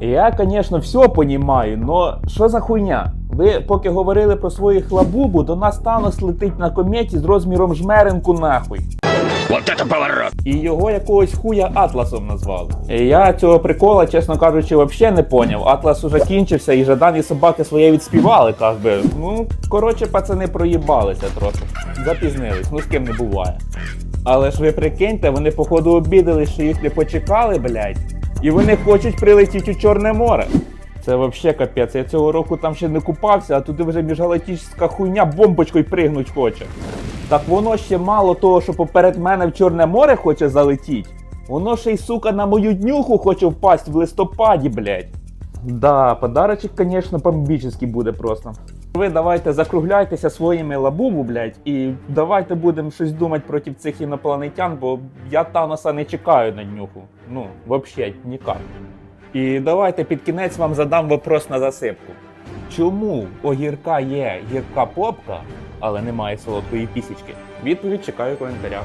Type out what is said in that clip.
Я, звісно, все понімаю, но що за хуйня? Ви поки говорили про своїх лабубу, до нас Танос летить на кометі з розміром жмеренку нахуй. Вот это поворот! І його якогось хуя Атласом назвали. І я цього прикола, чесно кажучи, взагалі не поняв. Атлас уже кінчився, і жадані собаки своє відспівали, как би. Ну, коротше, пацани проїбалися трохи. Запізнились, ну з ким не буває. Але ж ви прикиньте, вони походу обідали, що їх не почекали, блядь. І вони хочуть прилетіти у Чорне море. Це взагалі капець. Я цього року там ще не купався, а туди вже міжгалактична хуйня бомбочкою пригнуть хоче. Так воно ще мало того, що поперед мене в Чорне море хоче залетіти. Воно ще й сука на мою днюху хоче впасть в листопаді, блядь. Да, подарочок, конечно, бомбічний буде просто. Ви давайте закругляйтеся своїми лабубу, блядь, і давайте будемо щось думати проти цих інопланетян, бо я Таноса не чекаю на днюху. Ну, взагалі, ніяк. І давайте під кінець вам задам вопрос на засипку. Чому у гірка є гірка попка, але немає солодкої пісічки? Відповідь чекаю в коментарях.